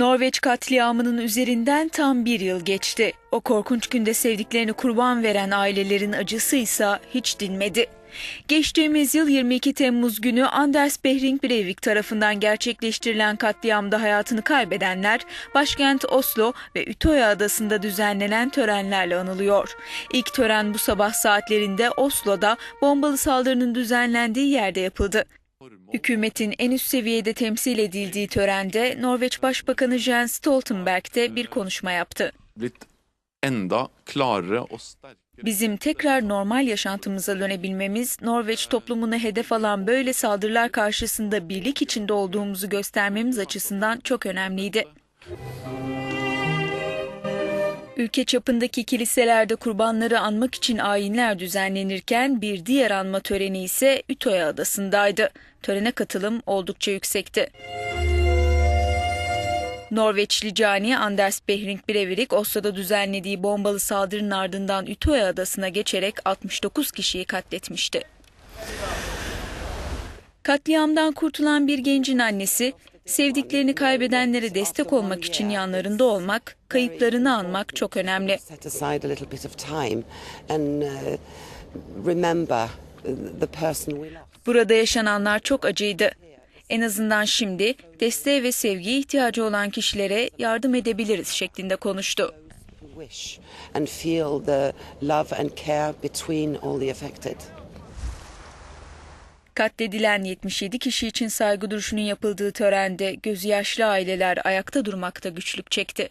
Norveç katliamının üzerinden tam bir yıl geçti. O korkunç günde sevdiklerini kurban veren ailelerin acısı ise hiç dinmedi. Geçtiğimiz yıl 22 Temmuz günü Anders Behring Breivik tarafından gerçekleştirilen katliamda hayatını kaybedenler başkent Oslo ve Utøya adasında düzenlenen törenlerle anılıyor. İlk tören bu sabah saatlerinde Oslo'da bombalı saldırının düzenlendiği yerde yapıldı. Hükümetin en üst seviyede temsil edildiği törende Norveç Başbakanı Jens Stoltenberg de bir konuşma yaptı. Bizim tekrar normal yaşantımıza dönebilmemiz, Norveç toplumunu hedef alan böyle saldırılar karşısında birlik içinde olduğumuzu göstermemiz açısından çok önemliydi. Ülke çapındaki kiliselerde kurbanları anmak için ayinler düzenlenirken bir diğer anma töreni ise Ütøya adasındaydı. Törene katılım oldukça yüksekti. Norveçli cani Anders Behring Breivik Oslo'da düzenlediği bombalı saldırının ardından Ütøya adasına geçerek 69 kişiyi katletmişti. Katliamdan kurtulan bir gencin annesi, sevdiklerini kaybedenlere destek olmak için yanlarında olmak, kayıplarını anmak çok önemli. uh, uh. Burada yaşananlar çok acıydı. En azından şimdi desteğe ve sevgiye ihtiyacı olan kişilere yardım edebiliriz şeklinde konuştu. And feel the love and care between all the affected. Katledilen 77 kişi için saygı duruşunun yapıldığı törende gözü yaşlı aileler ayakta durmakta güçlük çekti.